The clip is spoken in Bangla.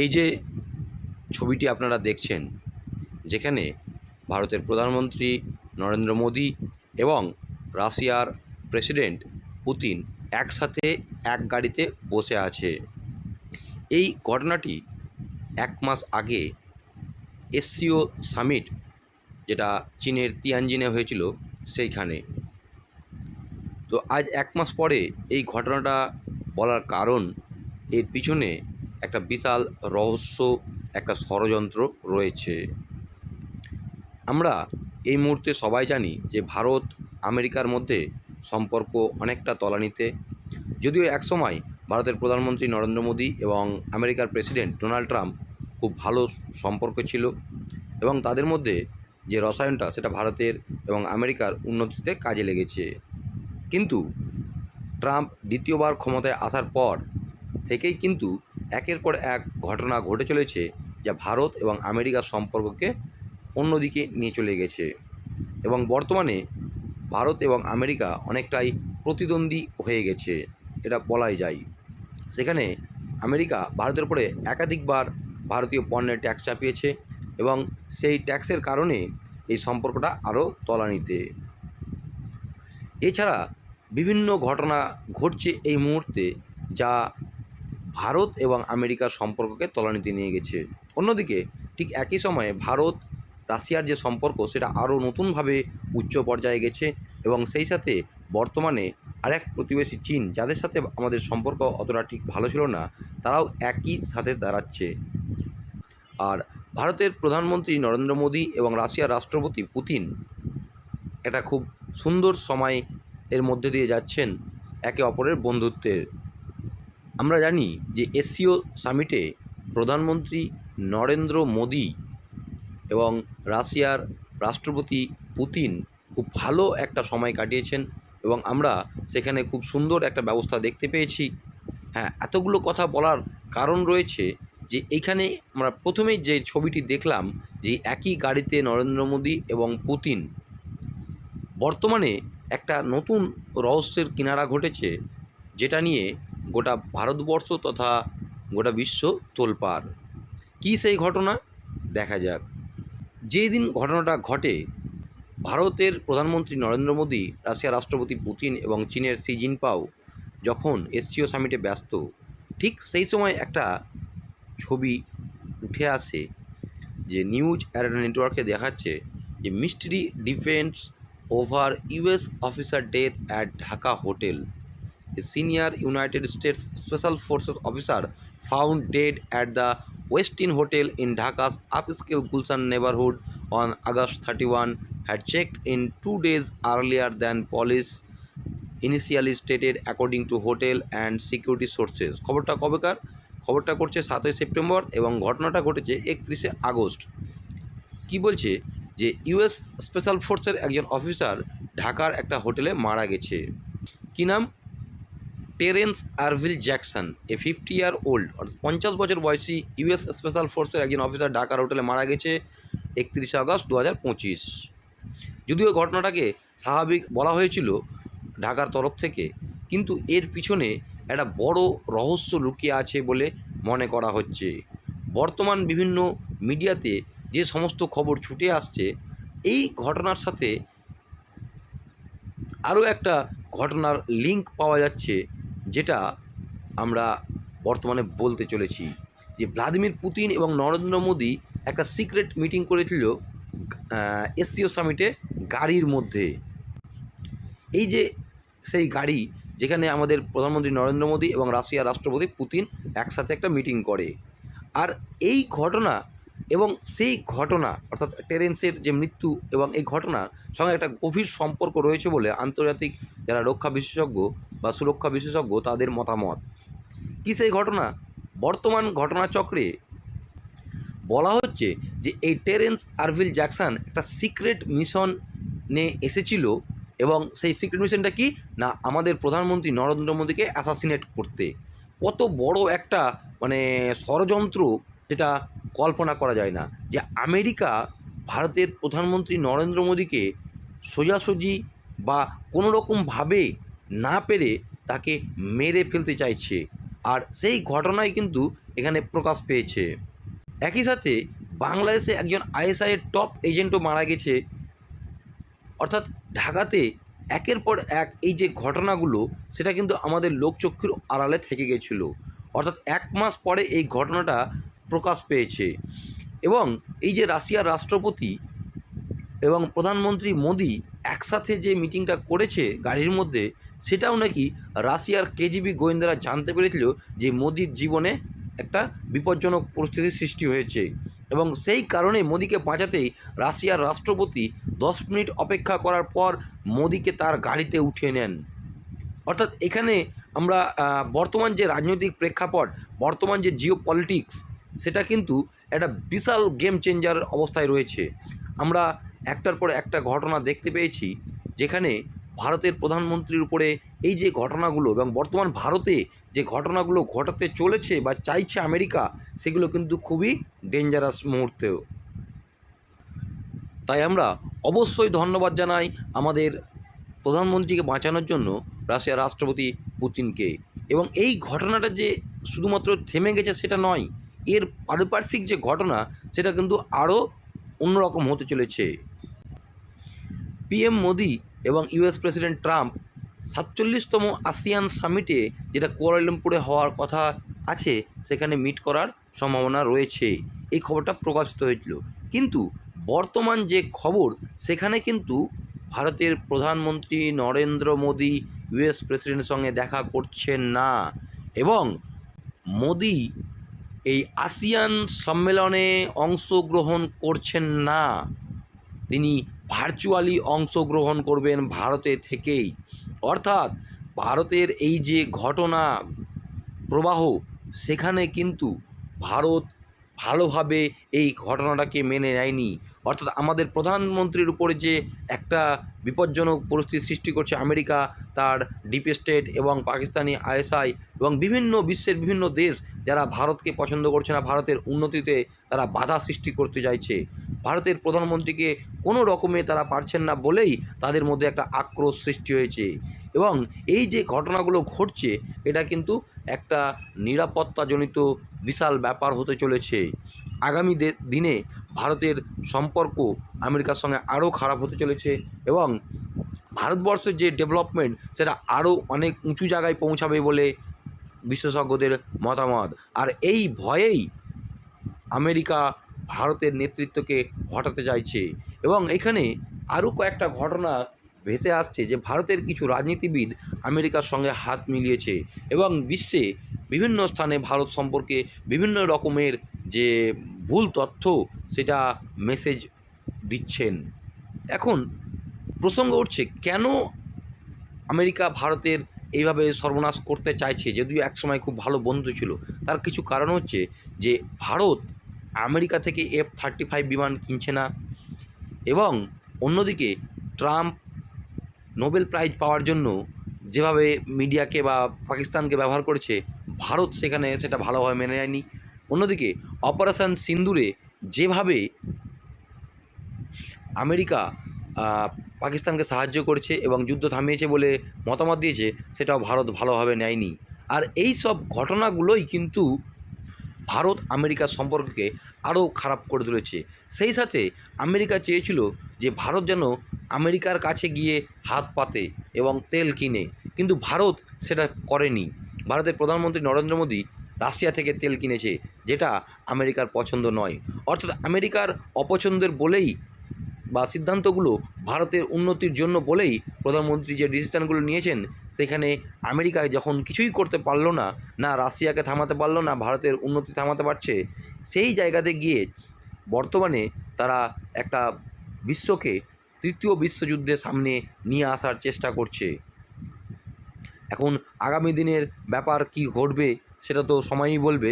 এই যে ছবিটি আপনারা দেখছেন, যেখানে ভারতের প্রধানমন্ত্রী নরেন্দ্র মোদী এবং রাশিয়ার প্রেসিডেন্ট পুতিন একসাথে এক গাড়িতে বসে আছে। এই ঘটনাটি এক মাস আগে এসসিও সামিট, যেটা চীনের তিয়ানজিনে হয়েছিল, সেইখানে। তো আজ এক মাস পরে এই ঘটনাটা বলার কারণ এর পিছনে একটা বিশাল রহস্য, একটা ষড়যন্ত্র রয়েছে। আমরা এই মুহূর্তে সবাই জানি যে ভারত আমেরিকার মধ্যে সম্পর্ক অনেকটা তলানিতে। যদিও একসময় ভারতের প্রধানমন্ত্রী নরেন্দ্র মোদী এবং আমেরিকার প্রেসিডেন্ট ডোনাল্ড ট্রাম্প খুব ভালো সম্পর্ক ছিল এবং তাদের মধ্যে যে রসায়নটা সেটা ভারতের এবং আমেরিকার উন্নতিতে কাজে লেগেছে। কিন্তু ট্রাম্প দ্বিতীয়বার ক্ষমতায় আসার পর থেকেই কিন্তু একের পর এক ঘটনা ঘটে চলেছে যা ভারত এবং আমেরিকার সম্পর্ককে অন্যদিকে নিয়ে চলে গেছে। এবং বর্তমানে ভারত এবং আমেরিকা অনেকটাই প্রতিদ্বন্দ্বী হয়ে গেছে, এটা বলাই যায়। সেখানে আমেরিকা ভারতের উপরে একাধিকবার ভারতীয় পণ্যের ট্যাক্স চাপিয়েছে এবং সেই ট্যাক্সের কারণে এই সম্পর্কটা আরও তলানিতে। এছাড়া বিভিন্ন ঘটনা ঘটছে এই মুহূর্তে যা ভারত এবং আমেরিকার সম্পর্ককে তলানিতে নিয়ে গেছে। অন্যদিকে, ঠিক একই সময়ে ভারত, রাশিয়ার যে সম্পর্ক, সেটা আরও নতুনভাবে উচ্চ পর্যায়ে গেছে এবং সেই সাথে বর্তমানে আরেক প্রতিবেশী চীন, যাদের সাথে আমাদের সম্পর্ক অতটা ঠিক ভালো ছিল না, তারাও একই সাথে দাঁড়াচ্ছে। আর ভারতের প্রধানমন্ত্রী নরেন্দ্র মোদী এবং রাশিয়ার রাষ্ট্রপতি পুতিন এটা খুব সুন্দর সময় এর মধ্যে দিয়ে যাচ্ছেন একে অপরের বন্ধুত্বের। আমরা জানি যে এসসিও সামিটে প্রধানমন্ত্রী নরেন্দ্র মোদী এবং রাশিয়ার রাষ্ট্রপতি পুতিন খুব ভালো একটা সময় কাটিয়েছেন এবং আমরা সেখানে খুব সুন্দর একটা ব্যবস্থা দেখতে পেয়েছি। হ্যাঁ এতগুলো কথা বলার কারণ রয়েছে যে এইখানে আমরা প্রথমেই যে ছবিটি দেখলাম যে একই গাড়িতে নরেন্দ্র মোদী এবং পুতিন। বর্তমানে একটা নতুন রহস্যের কিনারা ঘটেছে যেটা নিয়ে গোটা ভারতবর্ষ তথা গোটা বিশ্ব তোলপাড়। কী সেই ঘটনা? দেখা যাক। যেই দিন ঘটনাটা ঘটে, ভারতের প্রধানমন্ত্রী নরেন্দ্র মোদী, রাশিয়ার রাষ্ট্রপতি পুতিন এবং চীনের সি জিনপাও যখন এসসিও সামিটে ব্যস্ত, ঠিক সেই সময় একটা ছবি উঠে আসে যে নিউজ অ্যারেনা নেটওয়ার্কে দেখাচ্ছে যে mystery defence over US officer death at Dhaka hotel. A senior United States Special Forces officer found dead at the Westin Hotel in Dhaka's upscale Gulshan neighborhood on August 31 had checked in two days earlier than police initially stated according to hotel and security sources খবরটা কবেকার খবরটা করছে সাতই সেপ্টেম্বর এবং ঘটনাটা ঘটেছে একত্রিশে আগস্ট কি বলছে যে ইউএস স্পেশাল ফোর্সের একজন অফিসার ঢাকার একটা হোটেলে মারা গেছে কি নাম Terence Arvelle Jackson a fifty year old অর্থাৎ পঞ্চাশ বছর বয়সী ইউএস স্পেশাল ফোর্সের একজন অফিসার ঢাকার হোটেলে মারা গেছে একত্রিশে আগস্ট দু হাজার পঁচিশ। যদিও ঘটনাটাকে স্বাভাবিক বলা হয়েছিল ঢাকার তরফ থেকে, কিন্তু এর পিছনে একটা বড় রহস্য লুকিয়ে আছে বলে মনে করা হচ্ছে। বর্তমান বিভিন্ন মিডিয়াতে যে সমস্ত খবর ছুটে আসছে, এই ঘটনার সাথে আরও একটা ঘটনার লিঙ্ক পাওয়া যাচ্ছে যেটা আমরা বর্তমানে বলতে চলেছি যে ভ্লাদিমির পুতিন এবং নরেন্দ্র মোদী একটা সিক্রেট মিটিং করেছিল এসসিও সামিটে গাড়ির মধ্যে। এই যে সেই গাড়ি যেখানে আমাদের প্রধানমন্ত্রী নরেন্দ্র মোদী এবং রাশিয়ার রাষ্ট্রপতি পুতিন একসাথে একটা মিটিং করে। আর এই ঘটনা এবং সেই ঘটনা, অর্থাৎ টেরেন্সের যে মৃত্যু এবং এই ঘটনার সঙ্গে একটা গভীর সম্পর্ক রয়েছে বলে আন্তর্জাতিক যারা রক্ষা বিশেষজ্ঞ বা সুরক্ষা বিশেষজ্ঞ তাদের মতামত। কী সেই ঘটনা? বর্তমান ঘটনাচক্রে বলা হচ্ছে যে এই টেরেন্স আরভিল জ্যাকসন একটা সিক্রেট মিশন এসেছিল এবং সেই সিক্রেট মিশনটা কি? না, আমাদের প্রধানমন্ত্রী নরেন্দ্র মোদীকে অ্যাসাসিনেট করতে। কত বড় একটা মানে ষড়যন্ত্র যেটা কল্পনা করা যায় না যে আমেরিকা ভারতের প্রধানমন্ত্রী নরেন্দ্র মোদীকে সোজাসুজি বা কোনো রকমভাবে না পেরে তাকে মেরে ফেলতে চাইছে। আর সেই ঘটনাই কিন্তু এখানে প্রকাশ পেয়েছে। একই সাথে বাংলাদেশে একজন আইএসআইয়ের টপ এজেন্টও মারা গেছে। অর্থাৎ ঢাকাতে একের পর এক এই যে ঘটনাগুলো, সেটা কিন্তু আমাদের লোকচক্ষুর আড়ালে থেকে গেছিল। অর্থাৎ এক মাস পরে এই ঘটনাটা প্রকাশ পেয়েছে। এবং এই যে রাশিয়ার রাষ্ট্রপতি এবং প্রধানমন্ত্রী মোদি একসাথে যে মিটিংটা করেছে গাড়ির মধ্যে, সেটাও নাকি রাশিয়ার কেজিবি গোয়েন্দারা জানতে পেরেছিল যে মোদির জীবনে একটা বিপজ্জনক পরিস্থিতির সৃষ্টি হয়েছে। এবং সেই কারণে মোদিকে বাঁচাতেই রাশিয়ার রাষ্ট্রপতি দশ মিনিট অপেক্ষা করার পর মোদিকে তার গাড়িতে উঠিয়ে নেন। অর্থাৎ এখানে আমরা বর্তমান যে রাজনৈতিক প্রেক্ষাপট, বর্তমান যে জিও পলিটিক্স সেটা কিন্তু একটা বিশাল গেম চেঞ্জার অবস্থায় রয়েছে। আমরা একটার পর একটা ঘটনা দেখতে পেয়েছি, যেখানে ভারতের প্রধানমন্ত্রীর উপরে এই যে ঘটনাগুলো এবং বর্তমান ভারতে যে ঘটনাগুলো ঘটাতে চলেছে বা চাইছে আমেরিকা, সেগুলো কিন্তু খুবই ডেঞ্জারাস মুহূর্তেও। তাই আমরা অবশ্যই ধন্যবাদ জানাই আমাদের প্রধানমন্ত্রীকে বাঁচানোর জন্য রাশিয়ার রাষ্ট্রপতি পুতিনকে। এবং এই ঘটনাটা যে শুধুমাত্র থেমে গেছে সেটা নয় এর পারিপার্শ্বিক যে ঘটনা, সেটা কিন্তু আরও অন্যরকম হতে চলেছে। পিএম মোদি এবং ইউএস প্রেসিডেন্ট ট্রাম্প সাতচল্লিশতম আসিয়ান সামিটে যেটা কুয়ালালামপুরে হওয়ার কথা আছে, সেখানে মিট করার সম্ভাবনা রয়েছে। এই খবরটা প্রকাশিত হয়েছিল। কিন্তু বর্তমান যে খবর, সেখানে কিন্তু ভারতের প্রধানমন্ত্রী নরেন্দ্র মোদি ইউএস প্রেসিডেন্টের সঙ্গে দেখা করছেন না। এবং মোদি এই আসিয়ান সম্মেলনে অংশগ্রহণ করছেন না। তিনি ভার্চুয়ালি অংশগ্রহণ করবেন ভারতে থেকেই। অর্থাৎ ভারতের এই যে ঘটনা, প্রবাহ, সেখানে কিন্তু ভারত ভালোভাবে এই ঘটনাটাকে মেনে নেয়নি। অর্থাৎ আমাদের প্রধানমন্ত্রীর উপরে যে একটা বিপজ্জনক পরিস্থিতি সৃষ্টি করছে আমেরিকা, তার ডিপ স্টেট এবং পাকিস্তানি আইএসআই এবং বিভিন্ন বিশ্বের বিভিন্ন দেশ যারা ভারতকে পছন্দ করছে না, ভারতের উন্নতিতে তারা বাধা সৃষ্টি করতে চাইছে। ভারতের প্রধানমন্ত্রীকে কোনো রকমে তারা পারছেন না বলেই তাদের মধ্যে একটা আক্রোশ সৃষ্টি হয়েছে। এবং এই যে ঘটনাগুলো ঘটছে, এটা কিন্তু একটা নিরাপত্তাজনিত বিশাল ব্যাপার হতে চলেছে। আগামী দিনে ভারতের সম্পর্ক আমেরিকার সঙ্গে আরও খারাপ হতে চলেছে এবং ভারতবর্ষের যে ডেভেলপমেন্ট, সেটা আরও অনেক উঁচু জায়গায় পৌঁছাবে বলে বিশেষজ্ঞদের মতামত। আর এই ভয়েই আমেরিকা ভারতের নেতৃত্বকে হটাতে চাইছে। এবং এখানে আরও কয়েকটা ঘটনা ভেসে আসছে যে ভারতের কিছু রাজনীতিবিদ আমেরিকার সঙ্গে হাত মিলিয়েছে এবং বিশ্বে বিভিন্ন স্থানে ভারত সম্পর্কে বিভিন্ন রকমের যে ভুল তথ্য সেটা মেসেজ দিচ্ছেন। এখন প্রসঙ্গ উঠছে, কেন আমেরিকা ভারতের এইভাবে সর্বনাশ করতে চাইছে? যদিও একসময় খুব ভালো বন্ধু ছিল, তার কিছু কারণ হচ্ছে যে ভারত আমেরিকা থেকে এফ থার্টি ফাইভ বিমান কিনছে না এবং অন্যদিকে ট্রাম্প নোবেল প্রাইজ পাওয়ার জন্য যেভাবে মিডিয়াকে বা পাকিস্তানকে ব্যবহার করেছে, ভারত সেখানে সেটা ভালোভাবে মেনে নেয়নি। অন্যদিকে অপারেশান সিন্দুরে যেভাবে আমেরিকা পাকিস্তানকে সাহায্য করছে এবং যুদ্ধ থামিয়েছে বলে মতামত দিয়েছে, সেটাও ভারত ভালোভাবে নেয়নি। আর এই সব ঘটনাগুলোই কিন্তু ভারত আমেরিকার সম্পর্ককে আরও খারাপ করে তুলেছে। সেই সাথে আমেরিকা চেয়েছিল যে ভারত যেন আমেরিকার কাছে গিয়ে হাত পাতে এবং তেল কিনে। কিন্তু ভারত সেটা করেনি। ভারতের প্রধানমন্ত্রী নরেন্দ্র মোদী রাশিয়া থেকে তেল কিনেছে, যেটা আমেরিকার পছন্দ নয়। অর্থাৎ আমেরিকার অপছন্দের বলেই বা সিদ্ধান্তগুলো ভারতের উন্নতির জন্য বলেই প্রধানমন্ত্রী যে ডিসিশানগুলো নিয়েছেন, সেখানে আমেরিকা যখন কিছুই করতে পারল না না রাশিয়াকে থামাতে পারল না, ভারতের উন্নতি থামাতে পারছে, সেই জায়গাতে গিয়ে বর্তমানে তারা একটা বিশ্বকে, তৃতীয় বিশ্বযুদ্ধের সামনে নিয়ে আসার চেষ্টা করছে। এখন আগামী দিনের ব্যাপার কি ঘটবে, সেটা তো সময়ই বলবে।